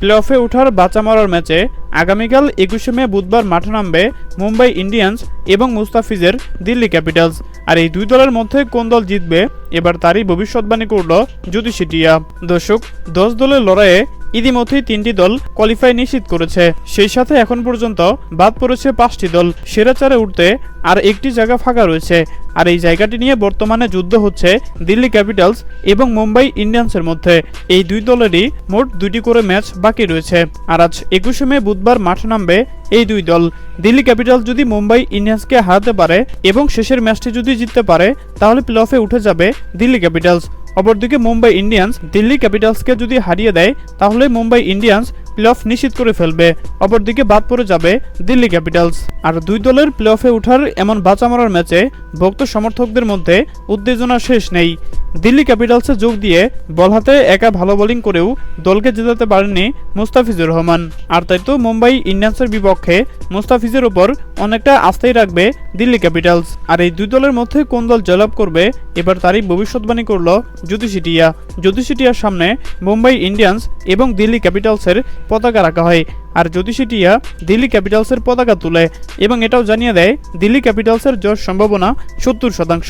Play অফে বাঁচা মারার ম্যাচে আগামীকাল একুশে মে বুধবার মাঠে নামবে মুম্বাই ইন্ডিয়ান্স এবং মুস্তাফিজের দিল্লি ক্যাপিটালস। আর এই দুই দলের মধ্যে কোন দল জিতবে, এবার তারই ভবিষ্যৎবাণী করল জ্যোতিষিটিয়া দর্শক, দশ দলের লড়াইয়ে ইতিমধ্যেই তিনটি দল কোয়ালিফাই নিশ্চিত করেছে। সেই সাথে এখন পর্যন্ত বাদ পড়েছে পাঁচটি দল। সেরা চারে উঠতে আর একটি জায়গা ফাঁকা রয়েছে। আর এই জায়গাটি নিয়ে বর্তমানে যুদ্ধ হচ্ছে দিল্লি ক্যাপিটালস এবং মুম্বাই ইন্ডিয়ান্সের মধ্যে। এই দুই দলেরই মোট দুটি করে ম্যাচ বাকি রয়েছে। আর আজ একুশে মে বুধবার মাঠে নামবে এই দুই দল। দিল্লি ক্যাপিটালস যদি মুম্বাই ইন্ডিয়ান্সকে হারাতে পারে এবং শেষের ম্যাচটি যদি জিততে পারে, তাহলে প্লে অফে উঠে যাবে দিল্লি ক্যাপিটালস। অপরদিকে মুম্বাই ইন্ডিয়ান্স দিল্লি ক্যাপিটালসকে যদি হারিয়ে দেয়, তাহলে মুম্বাই ইন্ডিয়ান্স প্লে অফ নিশ্চিত করে ফেলবে। অপরদিকে বাদ পড়ে যাবে দিল্লি ক্যাপিটালস। আর দুই দলের প্লে অফে ওঠার এমন বাঁচা মারার ম্যাচে ভক্ত সমর্থকদের মধ্যে উত্তেজনা শেষ নেই। দিল্লি ক্যাপিটালসে যোগ দিয়ে বল হাতে একা ভালো বোলিং করেও দলকে জেতাতে পারেননি মুস্তাফিজুর রহমান। আর তাই তো মুম্বাই ইন্ডিয়ান্সের বিপক্ষে মুস্তাফিজের ওপর অনেকটা আস্থাই রাখবে দিল্লি ক্যাপিটালস। আর এই দুই দলের মধ্যে কোন দল জয়লাভ করবে, এবার তারই ভবিষ্যৎবাণী করল জ্যোতিষী টিয়া। জ্যোতিষী টিয়ার সামনে মুম্বাই ইন্ডিয়ান্স এবং দিল্লি ক্যাপিটালসের পতাকা রাখা হয়। আর জ্যোতিষী টিয়া দিল্লি ক্যাপিটালসের পতাকা তুলে এবং এটাও জানিয়ে দেয়, দিল্লি ক্যাপিটালসের জয়ের সম্ভাবনা সত্তর শতাংশ,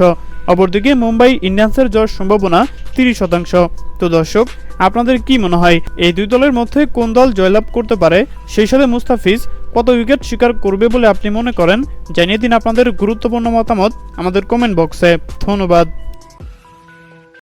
অপরদিকে মুম্বাই ইন্ডিয়ান্সের জয়ের সম্ভাবনা তিরিশ শতাংশ। তো দর্শক, আপনাদের কি মনে হয়, এই দুই দলের মধ্যে কোন দল জয়লাভ করতে পারে? সেই সাথে মুস্তাফিজ কত উইকেট শিকার করবে বলে আপনি মনে করেন? জানিয়ে দিন আপনাদের গুরুত্বপূর্ণ মতামত আমাদের কমেন্ট বক্সে ধন্যবাদ।